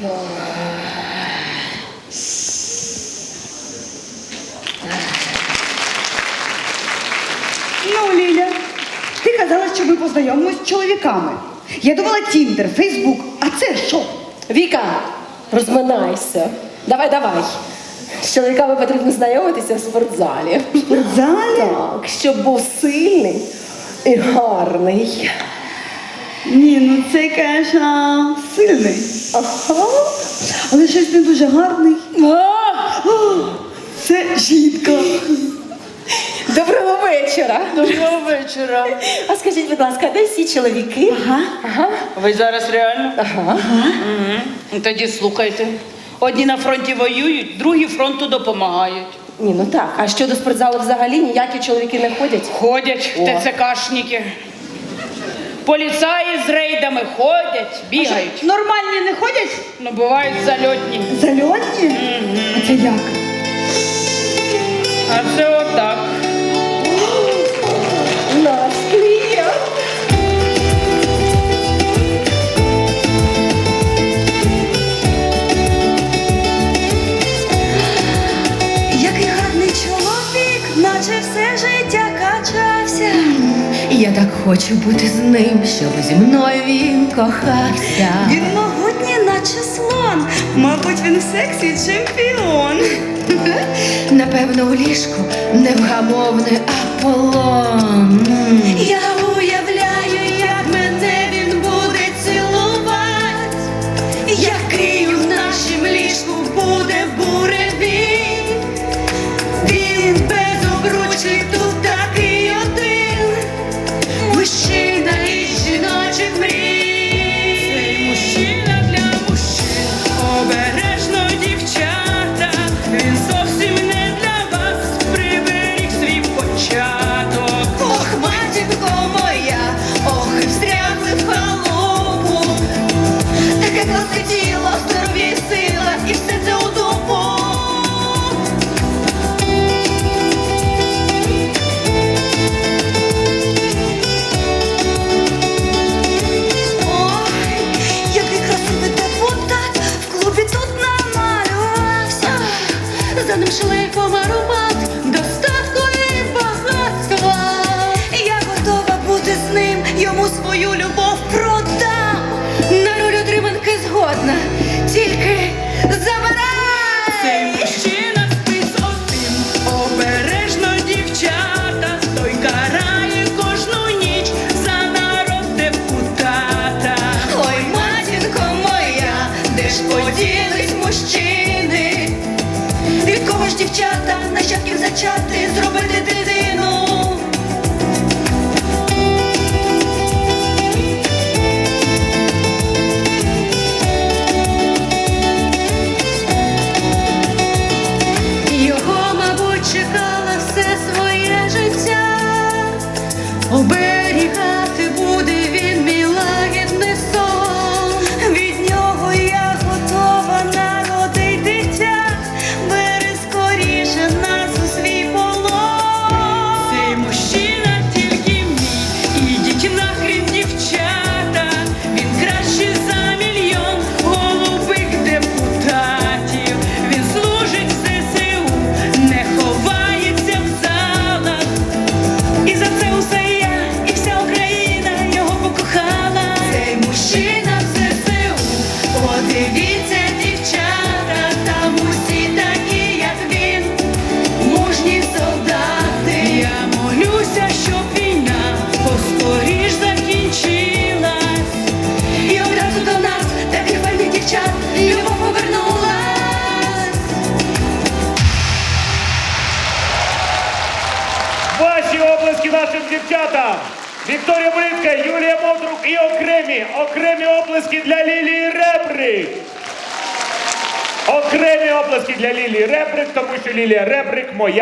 Ну, Ліля, ти казала, що ми познайомимось з чоловіками. Я думала Тіндер, Фейсбук, а це що? Віка, розминайся. Давай, давай. З чоловіками потрібно знайомитися в спортзалі. В спортзалі? Так, щоб був сильний і гарний. Ні, ну це, конечно, сильний. Ага. Але щось не дуже гарний. А! Це жінка. Доброго вечора. Доброго вечора. А скажіть, будь ласка, де всі чоловіки? Ага. Ага. Ви зараз реально? Ага. Угу. Тоді слухайте. Одні на фронті воюють, другі фронту допомагають. Ні, ну так. А що до спортзалу взагалі ніякі чоловіки не ходять? Ходять О. ТЦКшники. Поліцаї з рейдами ходять, бігають. Нормальні не ходять? Ну, бувають зальотні. Зальотні? А це як? А це отак. Клієнт. Який гарний чоловік, наче все життя качався. Я так хочу бути з ним, щоб зі мною він кохався. Він могутній, наче слон. Мабуть, він в сексі чемпіон. Напевно, у ліжку невгамовний Аполлон. Я За ним шлейфом аромат, достатку і багатства. Я готова бути з ним, йому свою любов продам. На роль отриманки згодна, тільки Цей забирай. мужчина спить один, обережно дівчата, той карає кожну ніч за народ депутата. Ой, матінко моя, де ж поділись мужчини? Зачати зробити дитину? Його, мабуть, чекала все своє життя. Оберігати нашим дівчатам! Вікторія Брицька, Юлія Модрук і окремі, окремі оплески для Лілії Ребрик. Окремі оплески для Лілії Ребрик, тому що Лілія Ребрик моя.